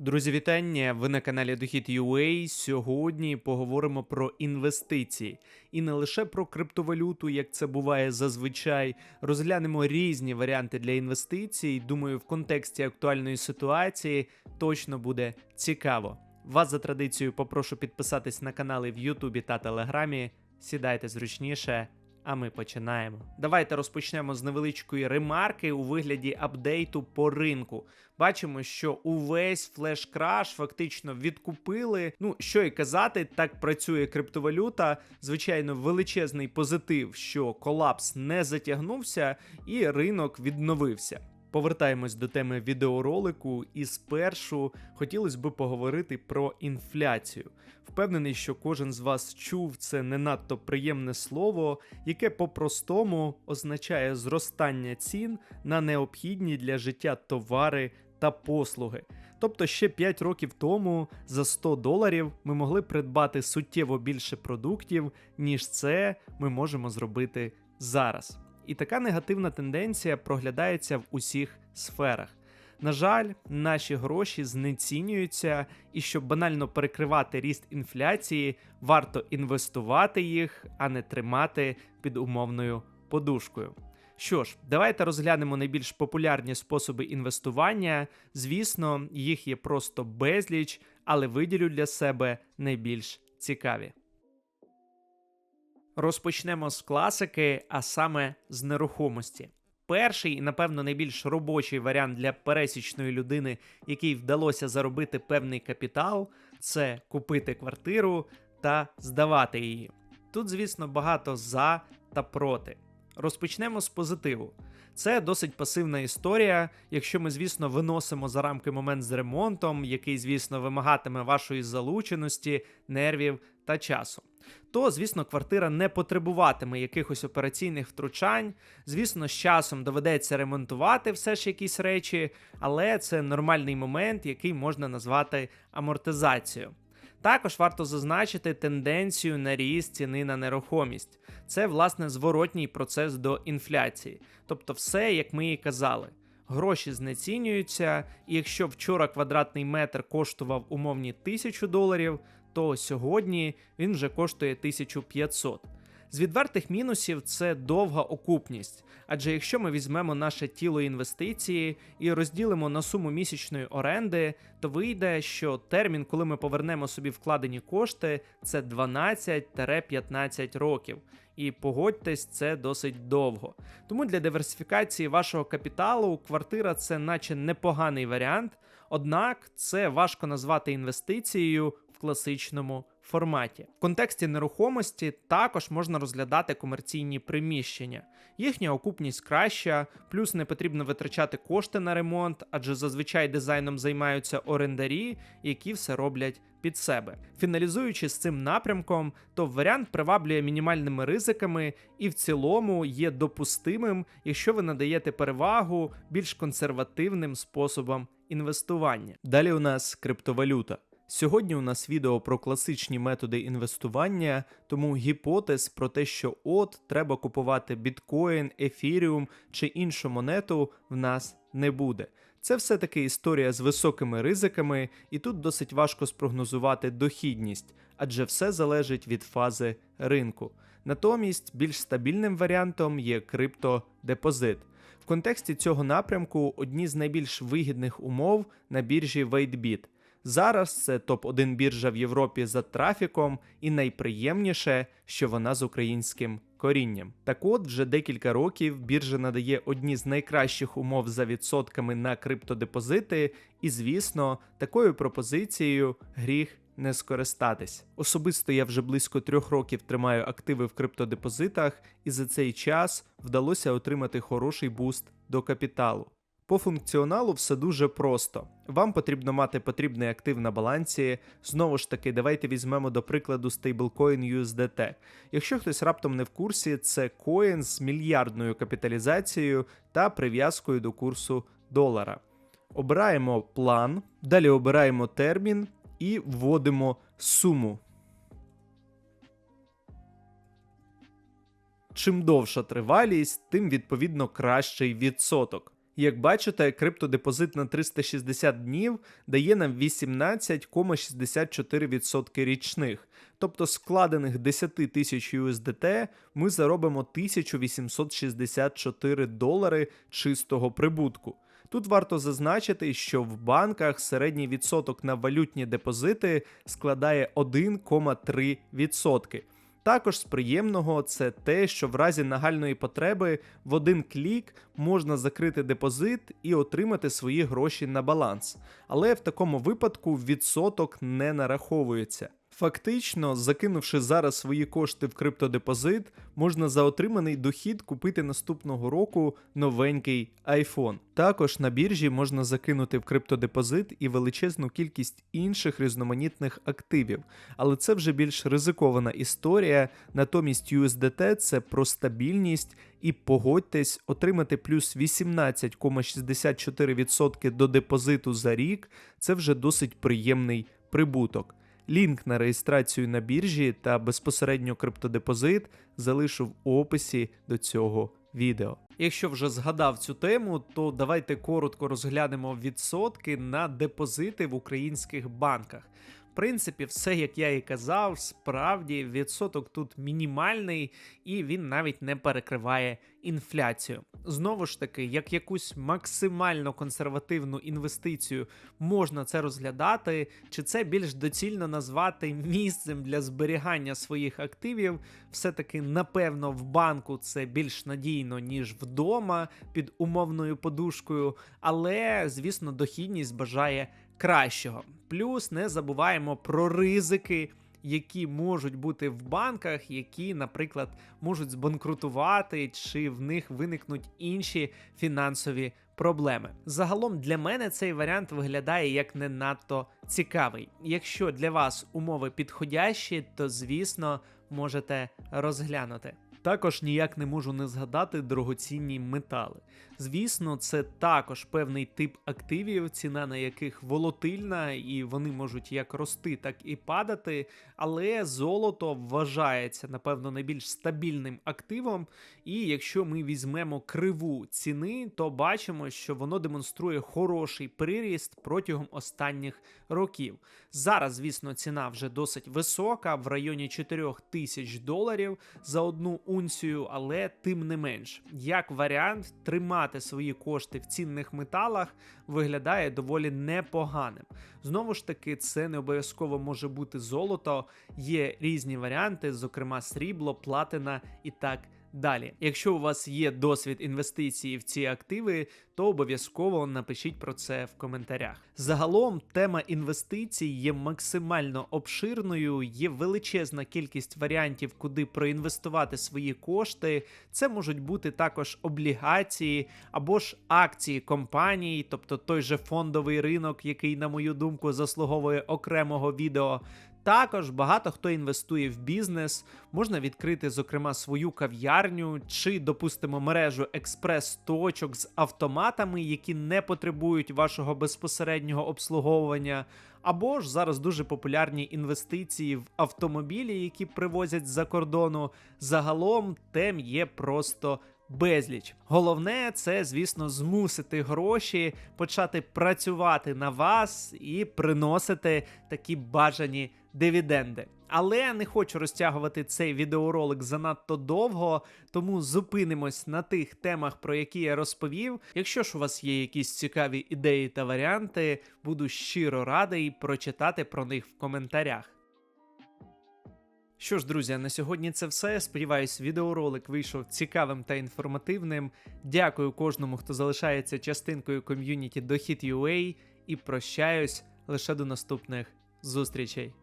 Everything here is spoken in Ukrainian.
Друзі, вітання! Ви на каналі Дохід UA. Сьогодні поговоримо про інвестиції і не лише про криптовалюту, як це буває зазвичай. Розглянемо різні варіанти для інвестицій. Думаю, в контексті актуальної ситуації точно буде цікаво. Вас за традицією попрошу підписатись на канали в Ютубі та Телеграмі. Сідайте зручніше. А ми починаємо. Давайте розпочнемо з невеличкої ремарки у вигляді апдейту по ринку. Бачимо, що увесь флеш-краш фактично відкупили. Ну що і казати, так працює криптовалюта. Звичайно, величезний позитив, що колапс не затягнувся і ринок відновився. Повертаємось до теми відеоролику, і спершу хотілося б поговорити про інфляцію. Впевнений, що кожен з вас чув це не надто приємне слово, яке по-простому означає зростання цін на необхідні для життя товари та послуги. Тобто ще 5 років тому за 100 доларів ми могли придбати суттєво більше продуктів, ніж це ми можемо зробити зараз. І така негативна тенденція проглядається в усіх сферах. На жаль, наші гроші знецінюються, і щоб банально перекривати ріст інфляції, варто інвестувати їх, а не тримати під умовною подушкою. Що ж, давайте розглянемо найбільш популярні способи інвестування. Звісно, їх є просто безліч, але виділю для себе найбільш цікаві. Розпочнемо з класики, а саме з нерухомості. Перший і, напевно, найбільш робочий варіант для пересічної людини, якій вдалося заробити певний капітал, це купити квартиру та здавати її. Тут, звісно, багато за та проти. Розпочнемо з позитиву. Це досить пасивна історія, якщо ми, звісно, виносимо за рамки момент з ремонтом, який, звісно, вимагатиме вашої залученості, нервів та часу. То, звісно, квартира не потребуватиме якихось операційних втручань. Звісно, з часом доведеться ремонтувати все ж якісь речі, але це нормальний момент, який можна назвати амортизацією. Також варто зазначити тенденцію на ріст ціни на нерухомість. Це, власне, зворотній процес до інфляції. Тобто, все, як ми і казали. Гроші знецінюються, і якщо вчора квадратний метр коштував умовні 1000 доларів, то сьогодні він вже коштує 1500. З відвертих мінусів це довга окупність. Адже якщо ми візьмемо наше тіло інвестиції і розділимо на суму місячної оренди, то вийде, що термін, коли ми повернемо собі вкладені кошти, це 12-15 років. І погодьтесь, це досить довго. Тому для диверсифікації вашого капіталу квартира це наче непоганий варіант, однак це важко назвати інвестицією в класичному форматі. В контексті нерухомості також можна розглядати комерційні приміщення. Їхня окупність краща, плюс не потрібно витрачати кошти на ремонт, адже зазвичай дизайном займаються орендарі, які все роблять під себе. Фіналізуючи з цим напрямком, то варіант приваблює мінімальними ризиками і в цілому є допустимим, якщо ви надаєте перевагу більш консервативним способам інвестування. Далі у нас криптовалюта. Сьогодні у нас відео про класичні методи інвестування, тому гіпотез про те, що от треба купувати біткоін, ефіріум чи іншу монету, в нас не буде. Це все-таки історія з високими ризиками, і тут досить важко спрогнозувати дохідність, адже все залежить від фази ринку. Натомість більш стабільним варіантом є криптодепозит. В контексті цього напрямку одні з найбільш вигідних умов на біржі WaitBit – Зараз це топ-1 біржа в Європі за трафіком, і найприємніше, що вона з українським корінням. Так от вже декілька років біржа надає одні з найкращих умов за відсотками на криптодепозити, і, звісно, такою пропозицією гріх. Не скористатись. Особисто я вже близько трьох років тримаю активи в криптодепозитах, і за цей час вдалося отримати хороший буст до капіталу. По функціоналу все дуже просто. Вам потрібно мати потрібний актив на балансі. Знову ж таки, давайте візьмемо до прикладу стейблкоін USDT. Якщо хтось раптом не в курсі, це коін з мільярдною капіталізацією та прив'язкою до курсу долара. Обираємо план, далі обираємо термін і вводимо суму. Чим довша тривалість, тим відповідно кращий відсоток. Як бачите, криптодепозит на 360 днів дає нам 18,64% річних. Тобто складених 10 тисяч USDT ми заробимо 1864 долари чистого прибутку. Тут варто зазначити, що в банках середній відсоток на валютні депозити складає 1,3%. Також з приємного це те, що в разі нагальної потреби в один клік можна закрити депозит і отримати свої гроші на баланс. Але в такому випадку відсоток не нараховується. Фактично, закинувши зараз свої кошти в криптодепозит, можна за отриманий дохід купити наступного року новенький iPhone. Також на біржі можна закинути в криптодепозит і величезну кількість інших різноманітних активів, але це вже більш ризикована історія. Натомість USDT це про стабільність і погодьтесь, отримати плюс 18,64% до депозиту за рік це вже досить приємний прибуток. Лінк на реєстрацію на біржі та безпосередньо криптодепозит залишу в описі до цього відео. Якщо вже згадав цю тему, то давайте коротко розглянемо відсотки на депозити в українських банках. Принципі, все як я і казав, справді відсоток тут мінімальний і він навіть не перекриває інфляцію. Знову ж таки, як якусь максимально консервативну інвестицію можна це розглядати, чи це більш доцільно назвати місцем для зберігання своїх активів, все-таки напевно в банку це більш надійно, ніж вдома під умовною подушкою, але звісно, дохідність бажає кращого. Плюс не забуваємо про ризики, які можуть бути в банках, які, наприклад, можуть збанкрутувати, чи в них виникнуть інші фінансові проблеми. Загалом для мене цей варіант виглядає як не надто цікавий. Якщо для вас умови підходящі, то звісно можете розглянути. Також ніяк не можу не згадати дорогоцінні метали. Звісно, це також певний тип активів, ціна на яких волатильна, і вони можуть як рости, так і падати. Але золото вважається, напевно, найбільш стабільним активом. І якщо ми візьмемо криву ціни, то бачимо, що воно демонструє хороший приріст протягом останніх років. Зараз, звісно, ціна вже досить висока, в районі 4 тисяч доларів за одну унцію, але тим не менш, як варіант, тримати свої кошти в цінних металах виглядає доволі непоганим. Знову ж таки, це не обов'язково може бути золото, є різні варіанти, зокрема срібло, платина і так. Далі, якщо у вас є досвід інвестиції в ці активи, то обов'язково напишіть про це в коментарях. Загалом тема інвестицій є максимально обширною, є величезна кількість варіантів, куди проінвестувати свої кошти. Це можуть бути також облігації або ж акції компаній, тобто той же фондовий ринок, який, на мою думку, заслуговує окремого відео. Також багато хто інвестує в бізнес, можна відкрити, зокрема, свою кав'ярню чи, допустимо, мережу експрес-точок з автоматами, які не потребують вашого безпосереднього обслуговування. Або ж зараз дуже популярні інвестиції в автомобілі, які привозять з-за кордону. Загалом тем є просто безліч. Головне, це, звісно, змусити гроші почати працювати на вас і приносити такі бажані дивіденди. Але не хочу розтягувати цей відеоролик занадто довго, тому зупинимось на тих темах, про які я розповів. Якщо ж у вас є якісь цікаві ідеї та варіанти, буду щиро радий прочитати про них в коментарях. Що ж, друзі, на сьогодні це все. Сподіваюсь, відеоролик вийшов цікавим та інформативним. Дякую кожному, хто залишається частинкою ком'юніті Дохід.ua і прощаюсь лише до наступних зустрічей.